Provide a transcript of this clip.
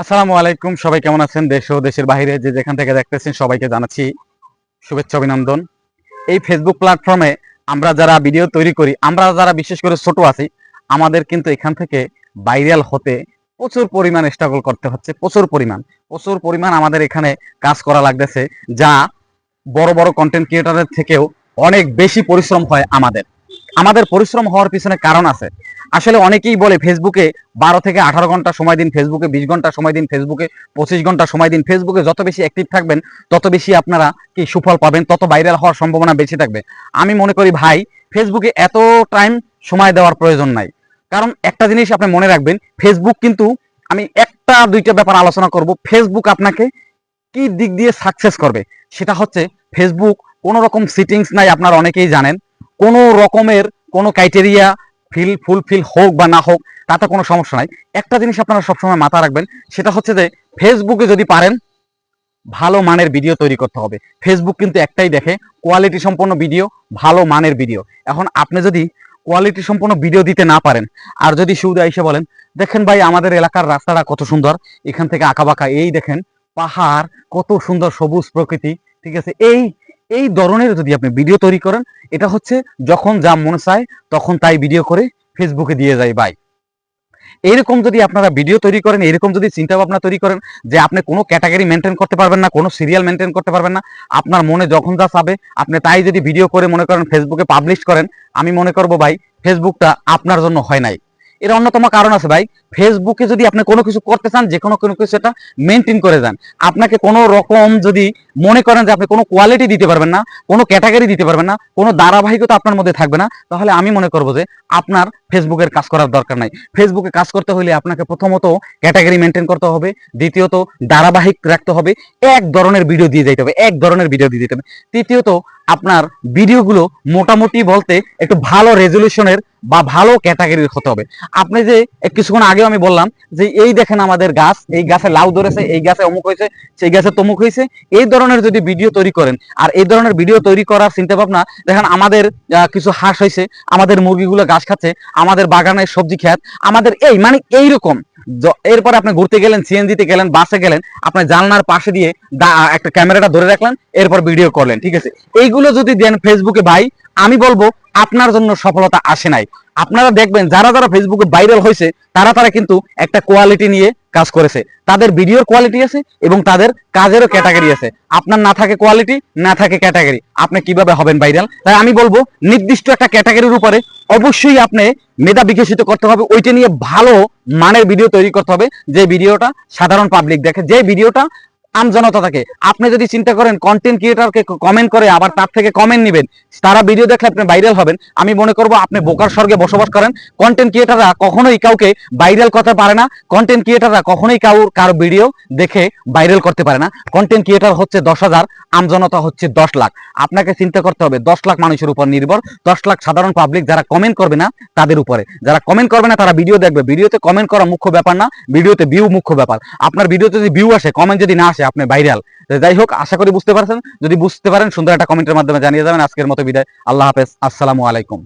আসসালামু আলাইকুম, সবাই কেমন আছেন? দেশ ও দেশের বাইরে যে যেখান থেকে দেখতেছেন সবাইকে জানাচ্ছি শুভেচ্ছা, অভিনন্দন। এই ফেসবুক প্ল্যাটফর্মে আমরা যারা ভিডিও তৈরি করি, আমরা যারা বিশেষ করে ছোট আছি, আমাদের কিন্তু এখান থেকে ভাইরাল হতে প্রচুর পরিমাণ স্ট্রাগল করতে হচ্ছে, প্রচুর পরিমাণ। প্রচুর পরিমাণ আমাদের এখানে কাজ করা লাগতেছে, যা বড় বড় কন্টেন্ট ক্রিয়েটরের থেকেও অনেক বেশি পরিশ্রম হয় আমাদের। আমাদের পরিশ্রম হওয়ার পিছনে কারণ আছে। আসলে অনেকেই বলে ফেসবুকে বারো থেকে আঠারো ঘণ্টা সময় দিন, ফেসবুকে বিশ ঘণ্টা সময় দিন, ফেসবুকে পঁচিশ ঘণ্টা সময় দিন, ফেসবুকে যত বেশি অ্যাক্টিভ থাকবেন, তত বেশি আপনারা কি সুফল পাবেন, তত ভাইরাল হওয়ার সম্ভাবনা বেশি থাকবে। আমি মনে করি ভাই, ফেসবুকে এত টাইম সময় দেওয়ার প্রয়োজন নাই। কারণ একটা জিনিস আপনি মনে রাখবেন, ফেসবুক কিন্তু আমি একটা দুইটা ব্যাপার আলোচনা করব, ফেসবুক আপনাকে কি দিক দিয়ে সাকসেস করবে? সেটা হচ্ছে ফেসবুক কোনো রকম সিটিংস নাই, আপনারা অনেকেই জানেন। কোনো রকমের কোনো ক্রাইটেরিয়া ফিল ফুলফিল হোক বা না হোক, তাতে কোনো সমস্যা নাই। একটা জিনিস আপনারা সবসময় মাথা রাখবেন, সেটা হচ্ছে যে ফেসবুকে যদি পারেন, ভালো মানের ভিডিও তৈরি করতে হবে। ফেসবুক কিন্তু একটাই দেখে কোয়ালিটি সম্পন্ন ভিডিও ভালো মানের ভিডিও এখন আপনি যদি কোয়ালিটি সম্পন্ন ভিডিও দিতে না পারেন, আর যদি সুবিধা এসে বলেন, দেখেন ভাই, আমাদের এলাকার রাস্তাটা কত সুন্দর, এখান থেকে আঁকাবাঁকা। এই দেখেন, পাহাড় কত সুন্দর সবুজ প্রকৃতি, ঠিক আছে? এই এই ধরনের যদি আপনি ভিডিও তৈরি করেন, এটা হচ্ছে যখন যা মনে চায়, তখন তাই ভিডিও করে ফেসবুকে দিয়ে যায় ভাই এইরকম যদি আপনারা ভিডিও তৈরি করেন, এরকম যদি চিন্তা ভাবনা তৈরি করেন যে আপনি কোনো ক্যাটাগরি মেনটেন করতে পারবেন না, কোনো সিরিয়াল মেনটেন করতে পারবেন না, আপনার মনে যখন যা চাবে, আপনি তাই যদি ভিডিও করে মনে করেন ফেসবুকে পাবলিশ করেন, আমি মনে করব ভাই ফেসবুকটা আপনার জন্য হয় নাই। এর অন্যতম কারণ আছে ভাই ফেসবুকে যদি আপনি কোনো কিছু করতে চান যে কোনো কোনো কিছু এটা মেনটেন করে যান। আপনাকে কোনো রকম যদি মনে করেন যে আপনি কোনো কোয়ালিটি দিতে পারবেন না, কোনো ক্যাটাগরি দিতে পারবেন না, কোনো ধারাবাহিকতা আপনার মধ্যে থাকবে না, তাহলে আমি মনে করব যে আপনার ফেসবুকের কাজ করার দরকার নাই। ফেসবুকে কাজ করতে হলে আপনাকে প্রথমত ক্যাটাগরি মেনটেন করতে হবে, দ্বিতীয়ত ধারাবাহিক রাখতে হবে, এক ধরনের ভিডিও দিয়ে যেতে হবে, এক ধরনের ভিডিও দিয়ে যেতে হবে। তৃতীয়ত আপনার ভিডিওগুলো মোটামুটি বলতে একটু ভালো রেজলিউশনের বা ভালো ক্যাটাগরির হতে হবে। আপনি যে কিছুক্ষণ আগেও আমি বললাম যে এই দেখেন আমাদের গাছ, এই গাছে লাউ ধরেছে, এই গাছে অমুক হয়েছে, সেই গাছে তমুক হয়েছে, এই ধরনের যদি ভিডিও তৈরি করেন, আর এই ধরনের ভিডিও তৈরি করার চিন্তা ভাবনা দেখেন আমাদের কিছু হাঁস হয়েছে, আমাদের মুরগিগুলো ঘাস খাচ্ছে, আমাদের বাগানের সবজি খেত, আমাদের এই মানে এইরকম। য- এরপরে আপনি ঘুরতে গেলেন সিএনজিতে গেলেন, বাসে গেলেন, আপনি জানলার পাশে দিয়ে একটা ক্যামেরাটা ধরে রাখলেন, এরপর ভিডিও করলেন, ঠিক আছে? এইগুলো যদি দেন ফেসবুকে ভাই, আমি বলব, আপনার জন্য সফলতা আসে নাই। আপনারা দেখবেন, যারা যারা ফেসবুকে ভাইরাল হয়েছে, তারা তারা কিন্তু একটা কোয়ালিটি নিয়ে কাজ করেছে। তাদের ভিডিওর কোয়ালিটি আছে এবং তাদের কাজেরও ক্যাটাগরি আছে। আপনার না থাকে কোয়ালিটি না থাকে ক্যাটাগরি আপনি কীভাবে হবেন ভাইরাল তাই আমি বলব, নির্দিষ্ট একটা ক্যাটাগরির উপরে অবশ্যই আপনি মেধা বিকশিত করতে হবে। ওইটা নিয়ে ভালো মানের ভিডিও তৈরি করতে হবে। যে ভিডিওটা সাধারণ পাবলিক দেখে, যে ভিডিওটা আম জনতা থাকে। আপনি যদি চিন্তা করেন কন্টেন্ট ক্রিয়েটরকে কমেন্ট করে, আবার তার থেকে কমেন্ট নেবেন, তারা ভিডিও দেখলে আপনি ভাইরাল হবেন। আমি মনে করব আপনি বোকার স্বর্গে বসবাস করেন। কন্টেন্ট ক্রিয়েটাররা কখনোই কাউকে ভাইরাল করতে পারে না। কন্টেন্ট ক্রিয়েটাররা কখনোই কাউ কারও ভিডিও দেখে ভাইরাল করতে পারে না। কন্টেন্ট ক্রিয়েটার হচ্ছে দশ হাজার, আমজনতা হচ্ছে দশ লাখ। আপনাকে চিন্তা করতে হবে, দশ লাখ মানুষের উপর নির্ভর। দশ লাখ সাধারণ পাবলিক যারা কমেন্ট করবে না, তাদের উপরে। যারা কমেন্ট করবে না, তারা ভিডিও দেখবে। ভিডিওতে কমেন্ট করা মুখ্য ব্যাপার না ভিডিওতে ভিউ মুখ্য ব্যাপার। আপনার ভিডিওতে যদি ভিউ আসে কমেন্ট যদি না আসে আপনি ভাইরাল। যাই হোক, আশা করি বুঝতে পারছেন। যদি বুঝতে পারেন, সুন্দর একটা কমেন্টের মাধ্যমে জানিয়ে যাবেন। আজকের মতো বিদায়। আল্লাহ হাফেজ। আসসালামু আলাইকুম।